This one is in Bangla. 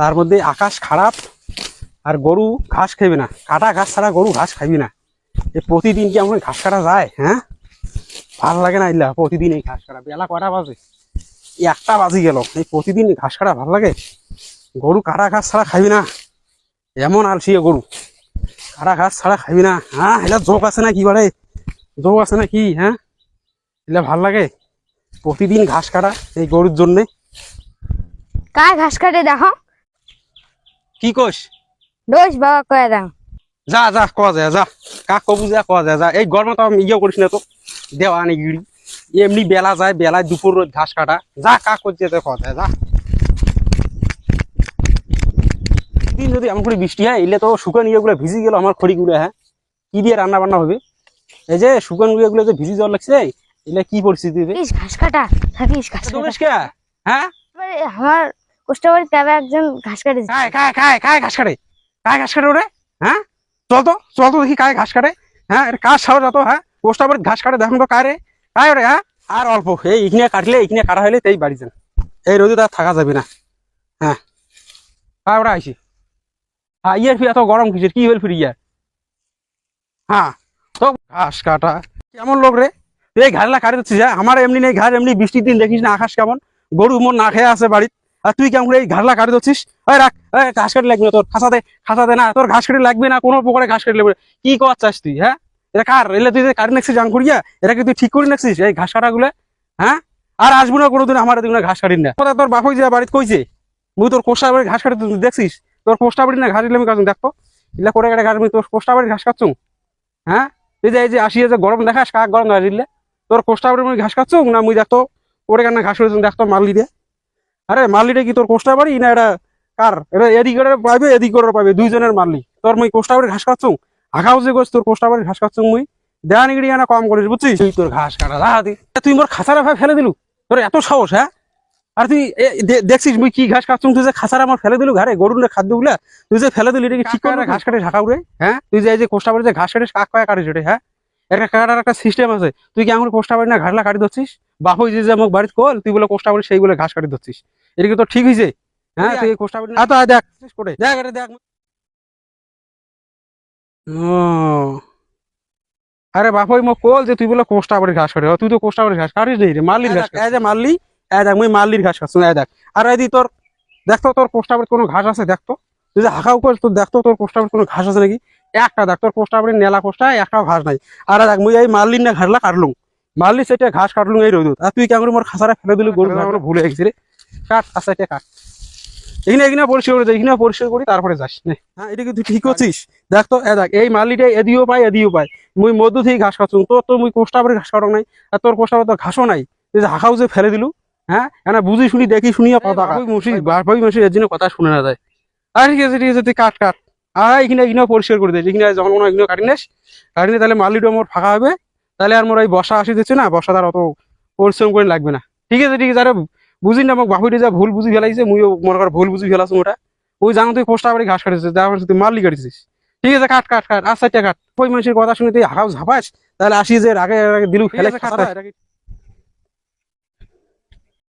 তার মধ্যে আকাশ খারাপ আর গরু ঘাস খাইবে না। কাটা ঘাস ছাড়া গরু ঘাস খাইবি না। এই প্রতিদিন কি আমার ঘাস কাটা যায়? হ্যাঁ? ভালো লাগে না ইল্লা প্রতিদিন এই ঘাস কাটা। বেলা কয়টা বাজে? একটা বাজি গেল। এই প্রতিদিন ঘাস কাটা ভালো লাগে? গরু কাটা ঘাস ছাড়া খাইবি না। এমন আলসি গরু। কাটা ঘাস ছাড়া খাইবি না। হ্যাঁ? এটা যোগ আছে না কি বলে যোগ আছে না কি হ্যাঁ? এগুলা ভালো লাগে? প্রতিদিন ঘাস কাটা এই গরুর জন্যে। কার ঘাস কাটে দেখো? কি কোষ দোষ বাবা কয়ে দাও। যা যা কোয়া যায় যা। কাক কবু যা কোয়া যায় যা। এই গরমে তো আমি ইয়ে করিস না তো। দেওয়া আনি গিড়ি এমনি বেলা যায় বেলায় দুপুর রোদ ঘাস কাটা। যা কাক করছে তো কোয়া যায় যা। দিন যদি এমন করে বৃষ্টি হয় এলে তো শুকান ইয়েগুলো ভিজি গেল আমার খড়িগুলো হ্যাঁ? কি দিয়ে রান্না বান্না হবে? এই যে শুকান ইয়েগুলো যে ভিজি জল লাগছে এলে কি পরিস্থিতি ঘাস কাটা। ঘাস কাটা। হ্যাঁ? আমার কোষ্টাবাড়ি তবে একজন ঘাস কাটে কায় কায় কায় কায় ঘাস কাটে? কায় ঘাস কাটে ওরে? হ্যাঁ? চল তো চল তো দেখি কায় ঘাস কাটে। হ্যাঁ এটা কাজ ছাড়া যত হ্যাঁ? আবার ঘাস কাটে, দেখুন তো কায় রে। কায় ওরে হ্যাঁ? আর অল্প, এই ইখনে কাটলে ইখনে কাটা হইলে তাই বাড়ি যান। এই রোদে তার থাকা যাবে না। হ্যাঁ। কায় ওরা, আইসি। হ্যাঁ ইয়ার ফির এত গরম কিসের? কি হইল ফির ইয়ার হ্যাঁ। তো ঘাস কাটা। কেমন লোক রে? এই ঘাসলা কাটে দিচ্ছিস হ্যাঁ? আমার এমনি নেই ঘাস এমনি বৃষ্টির দিন দেখিস না, আকাশ কেমন? গরু মন না খেয়ে আছে বাড়িতে। আর তুই কেমন এই ঘাসলা কাটে ওই রাখ ঘাস কাটে লাগবে না তোর, খাসাতে খাসাতে না, তোর ঘাস কাটে লাগবে না, কোনো প্রকারে ঘাস কাটে লাগবে কি কর চাস তুই হ্যাঁ? এটা কার? এলে তুই কাটে নাকছিস জাং করিয়া এটা কি তুই ঠিক করে নাকছিস এই ঘাস কাটাগুলো? হ্যাঁ? আর আসব না কোনোদিন আমার দিন ঘাস কাটিন না। তোর বাপই যে, বাড়িতে কইছে। মুই তোর কোষ্টা বাড়ি ঘাস কাটে তুই দেখছিস? তোর কোষ্টা বাড়ি না ঘাস দিলে আমি কাজ দেখতো ইলা করে কাটে ঘাস তোর কোষ্টা বাড়ি ঘাস কাটছুম। হ্যাঁ? তুই যে, এই যে গরম দেখাস, কাক গরম ঘাস দিলে তোর কোষ্টা বাড়ি ঘাস কাটছুম না মুই দেখতো ওরে কেন ঘাস দেখতো মারলি দিয়ে আরে মারলিটা কি তোর কোষ্টা বাড়ি না এটা কার? এটা এদিক পাবে এদিক পাবে দুইজনের মারলি। তোর মুই কোষ্টা বাড়ি ঘাস কাটছুম আঘাও যে গোছ তোর কোষ্টা বাড়ি ঘাস কাটছুম মুই। দেহানি গিড়ি না কম করিস বুঝছিস? তুই তোর ঘাস কাটা তুই মোর খাসারা ভাই ফেলে দিলু। তোর এত সাহস হ্যাঁ? আর তুই দেখছিস মুই কি ঘাস কাটছুম তুই যে খাসারা আমার ফেলে দিলু ঘরে গরুর খাদ্যগুলা তুই যে ফেলে দিলি এটা কি ঠিক করে ঘাস কাটে ঢাকা উড়ে হ্যাঁ? তুই যে এই যে কোষ্টা বাড়ি যে ঘাস কাটিস কাক কয়া কাটিস ওটা হ্যাঁ? একটা কাটার একটা সিস্টেম আছে। তুই কি আমার কোষ্টা বাড়ি না ঘাটলা কাটি দিচ্ছিস বাপই যে যে আমাকে বাড়িতে কল তুই বলে কোষ্টা বাড়ি সেই বলে ঘাস কাটি দিচ্ছিস এটা কি তোর ঠিক হয়েছে হ্যাঁ তুই কোষ্টা তো দেখ। করে। দেখ এটা দেখ। ও। আরে বাপই মোক কল যে তুই বলে কোষ্টা বাড়ি ঘাস কাটি। তুই তো কোষ্টা বাড়ি ঘাস কাটিস নেই রে মারলির ঘাস এই যে মারলি এই দেখ মুই মারলির ঘাস খাচ্ছ এই দেখ। আর এই দি তোর দেখতো তোর কোষ্টা কোনো ঘাস আছে দেখতো তুই যে হাঁকাও কর তোর দেখতো তোর কোষ্টা কোনো ঘাস আছে নাকি? একটা দেখ তোর কোষ্টা বাড়ি নেলা কোষ্টা একটাও ঘাস নাই। আর দেখ মুই এই মারলির না ঘাসলা কাটলুম। মারলি সেটা ঘাস কাটলুম এই রোদত। আর তুই কেমন মোর খাসারা ফেলে দিলি গরু ভুলে গেছি রে। কাট আচ্ছা এটা কাট এখানে এখানে পরিষ্কার করে এখানে পরিষ্কার করি তারপরে যাস হ্যাঁ এটা কি তুই ঠিক করছিস। দেখ তো এ দেখ এই মারলিটা এদিও পাই এদিও পাই মুই মধ্য থেকে ঘাস খাচ্ছুম তোর তো মুই ঘাস নাই আর তোর ঘাসও নাই। তুই হাঁকাও যে ফেলে দিলু হ্যাঁ? বুঝি শুনি দেখি শুনিয়া বাপই মুসি এর জন্য কথা শুনে না যায়। আর ঠিক আছে ঠিক আছে তুই কাট কাট। আর এখানে এখানে পরিষ্কার করে দে। এখানে যখন মনে হয় এখানে কাটি নিস কাটি তাহলে মারলিটা মোর ফাঁকা হবে। তাহলে আর মোর এই বসা আসি দিচ্ছে না বসা তার অত পরিশ্রম করে লাগবে না। ঠিক আছে ঠিক আছে আরে বুঝি না মোক বাপুটি যা ভুল বুঝি ফেলাইছে মুইও মনে কর ভুল বুঝি ফেলাছো ওটা ওই জানো তুই পোস্টা বাড়ি ঘাস কাটিস তারপর তুই মারলি কাটিছিস। ঠিক আছে কাট কাট কাট আচ্ছা কাট। ওই মানুষের কথা শুনে তুই হাঁকাও ঝাপাস তাহলে আসি যে আগে দিলু ফেলে